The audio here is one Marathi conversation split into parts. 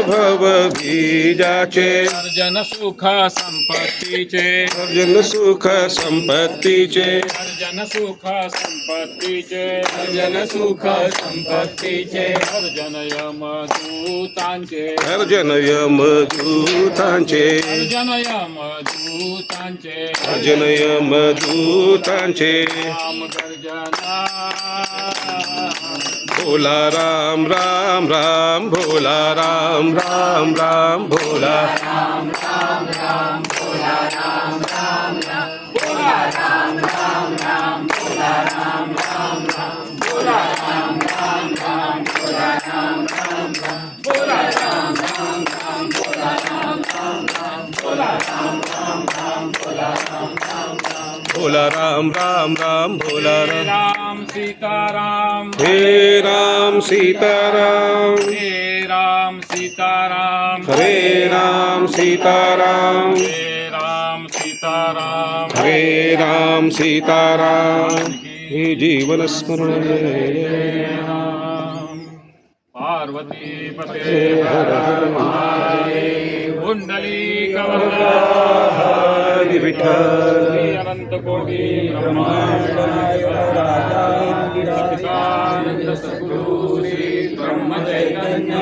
भव बीजाचे. अर्जन सुख संपत्तीचे. अर्जन सुख संपत्तीचे. अर्जन सुख संपत्तीचे. अर्जन सुख संपत्तीचे. अर्जन यमदूतांचे. अर्जन यमदूतांचे. अर्जन यमदूतांचे. अर्जन यमदूतांचे. राम भोला राम राम राम भोला राम राम राम भोला भोला राम राम राम भोला हे राम राम सीताराम। हे राम सीताराम। हे राम सीताराम। हरे राम सीताराम। हे राम सीताराम। हरे राम सीताराम। हे जीवन स्मरण पार्वती पते हर हर महादेव कुंडली कवला हरी विठ्ठल अनंत कोटी ब्रह्मानंद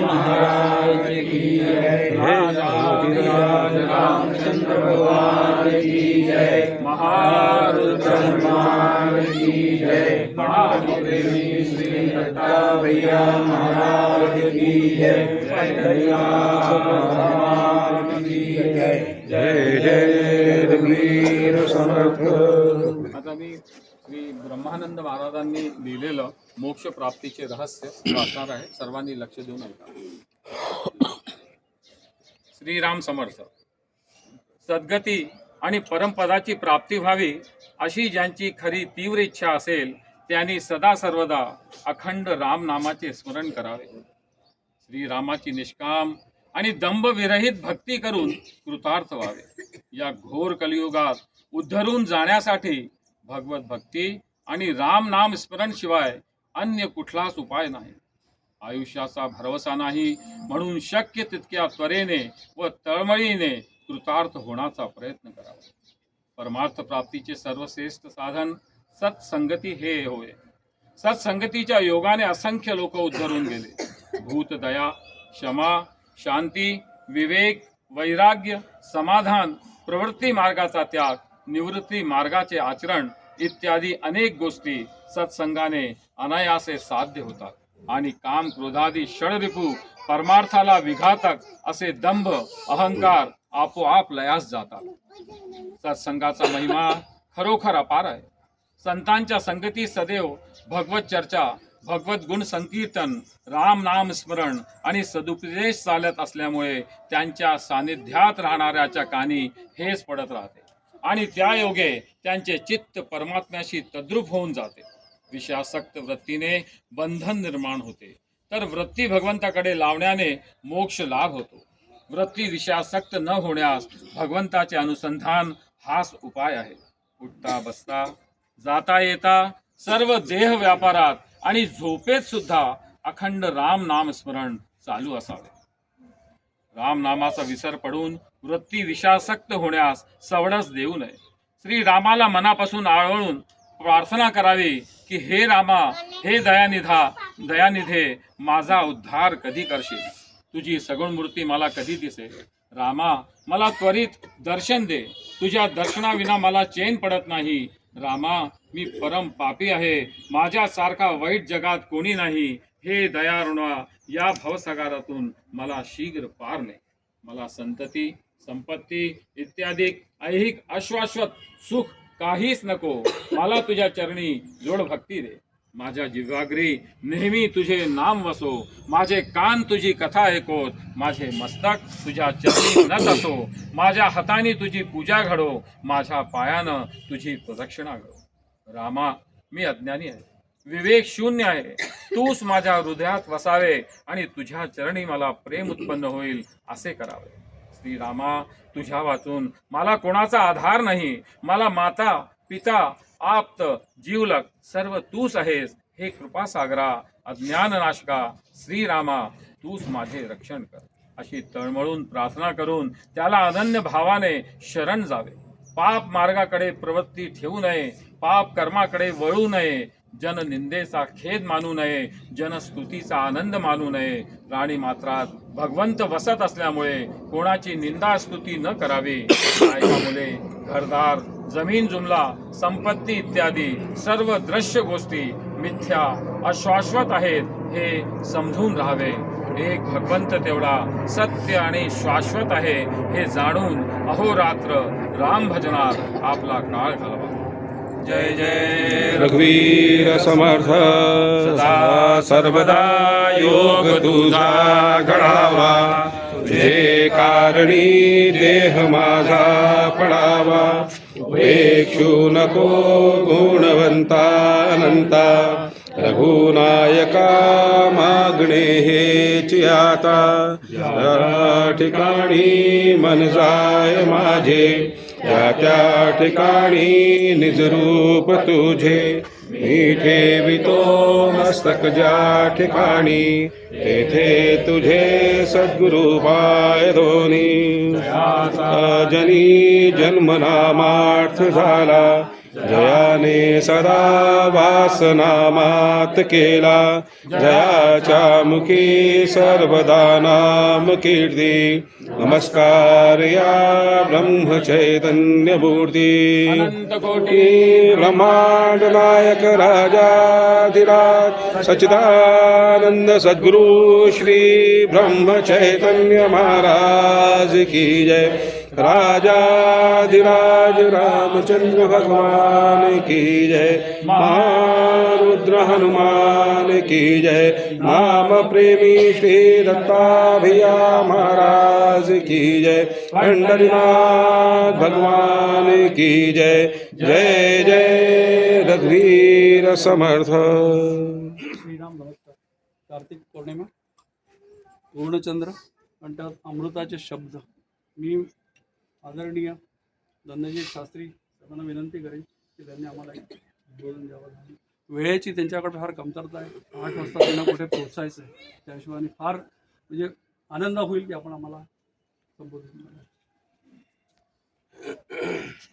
महाराज की जय रामचंद्र भगवान की जय महारुद्र हनुमान की जय महादेवी श्री दत्ता भैया महाराज की जय हरिया भगवान जय जय रघुवीर समर्थ आता मी श्री ब्रह्मानंद महाराजांनी लिहिलेलं मोक्ष प्राप्तीचे रहस्य वाचणार आहे सर्वांनी लक्ष देऊन ऐका श्रीराम समर्थ सद्गती आणि परमपदाची प्राप्ती व्हावी अशी ज्यांची खरी तीव्र इच्छा असेल त्यांनी सदा सर्वदा अखंड राम नामाचे स्मरण करावे श्रीरामाची निष्काम आणि दंभविरहित भक्ती करून कृतार्थ व्हावे. या घोर कलियुगात उद्धरून जाण्यासाठी भगवत भक्ती आणि राम नाम स्मरण शिवाय अन्य कुठलाच उपाय नाही. आयुष्याचा भरवसा नाही म्हणून शक्य तितक्या त्वरेने व तळमळीने कृतार्थ होण्याचा प्रयत्न करावा. परमार्थ प्राप्तीचे सर्वश्रेष्ठ साधन सत्संगती हे होय. सत्संगतीच्या योगाने असंख्य लोक उद्धरून गेले. भूत दया क्षमा शांती विवेक वैराग्य समाधान प्रवृत्ती मार्गाचा त्याग निवृत्ती मार्गाचे आचरण इत्यादी अनेक गोष्टी सत्संगाने अनायासे साध्य होतात. आणि काम क्रोधादी षडरिपू परमार्थाला विघातक असे दंभ अहंकार आपोआप लयास जातात. सत्संगाचा महिमा खरोखर अपार आहे. संतांच्या संगती सदैव भगवत चर्चा भगवत गुण संकीर्तन राम नाम स्मरण आणि सदुपदेश चालत असल्यामुळे त्यांच्या सानिध्यात राहणाऱ्याच्या कानी हेच पडत राहते. आणि त्या योगे त्यांचे चित्त परमात्म्याशी तद्रुप होऊन जाते. विषयासक्त वृत्तीने बंधन निर्माण होते. तर वृत्ती भगवंताकडे लावण्याने मोक्ष लाभ होतो. वृत्ती विषयासक्त न होण्यास भगवंताचे अनुसंधान हाच उपाय आहे. उठता बसता जाता येता सर्व देह व्यापारात आणि झोपेत सुद्धा अखंड राम नाम स्मरण चालू असावे. राम नामाचा विसर पडून वृत्ती विषासक्त होण्यास सवडच देऊ नये. श्री रामाला मनापासून आळवळून प्रार्थना करावी की हे रामा हे दयानिधा दयानिधे माझा उद्धार कधी करशील? तुझी सगुण मूर्ती मला कधी दिसेल? रामा मला त्वरित दर्शन दे. तुझ्या दर्शनाविना मला चैन पडत नाही. रामा मी परम पापी आहे. माझ्यासारखा वाईट जगात कोणी नाही. हे दयारुणा या भवसागरातून मला शीघ्र पार ने मला संतती संपत्ती इत्यादी ऐहिक अश्वाश्वत सुख काहीच नको. मला तुझ्या चरणी जोड भक्ती दे. माझ्या जिव्हाग्री नेहमी तुझे नाम वसो. माझे कान तुझी कथा ऐकोत. माझे मस्तक तुझ्या चरणी न असो माझ्या हाताने तुझी पूजा घडो. माझ्या पायानं तुझी प्रदक्षिणा घडो. रामा मी अज्ञानी आहे. विवेक शून्य आहे. तूच माझ्या हृदयात वसावे आणि तुझ्या चरणी मला प्रेम उत्पन्न होईल असे करावे. श्रीरामा तुझ्या वाचून मला कोणाचा आधार नाही. मला माता पिता आप्त जीवलक सर्व तूच आहेस. हे कृपासागरा अज्ञान नाशका श्रीरामा तूच माझे रक्षण कर. अशी तळमळून प्रार्थना करून त्याला अनन्य भावाने शरण जावे. पाप मार्गाकडे प्रवृत्ती ठेवू नये. पाप कर्माकडे वळू नये. जन निंदेचा खेद मानू नये. जनस्तुतीचा आनंद मानू नये. राणी मात्रात भगवंत वसत असल्यामुळे कोणाची निंदा स्तुती न करावी. मुले घरदार जमीन जुमला संपत्ती इत्यादी सर्व दृश्य गोष्टी मिथ्या अशाश्वत आहेत हे समजून राहावे. एक भगवंत तेवढा सत्य आणि शाश्वत आहे हे जाणून अहोरात्र राम भजनात आपला काळ घालवा. जय जय रघुवीर समर्थ सदा सर्वदा योग तुझा घडावा. तुझे कारणी देह माझा पडावा. उपेक्षू नको गुणवंता रघुनायका मागणे हेची आता या ठिकाणी मन जाय माझे त्या त्या ठिकाणी निजरूप तुझे। मी ठेवितो मस्तक ज्या ठिकाणी तेथे तुझे सद्गुरु पाय दोन्ही जनी जन्मनामार्थ झाला जयाने सदा वासनामात केला. जयाच्या मुखी सर्वदा नाम कीर्ती. नमस्कार या ब्रह्म चैतन्य मूर्ती कोटी ब्रह्मांड नायक राजाधिराज सच्चिदानंद सद्गुरु श्री ब्रह्म चैतन्य महाराज की जय. राजाधिराज रामचंद्र भगवान की जय महारुद्र हनुमान की जय नाम प्रेमी श्री दत्ताभिया महाराज की जय, पंडरीनाथ भगवान की जय जय जय, रघुवीर समर्थ। कार्तिक पौर्णिमा, पूर्णचंद्र त्यात अमृताचे शब्द. मी आदरणीय धनंजय शास्त्री सर्वांना विनंती करेन की त्यांनी आम्हाला एक बोलून द्यावं. वेळेची त्यांच्याकडे फार कमतरता आहे. आठ वाजता त्यांना कुठे पोहोचायचं आहे त्या हिशोबाने फार म्हणजे आनंद होईल की आपण आम्हाला संबोधित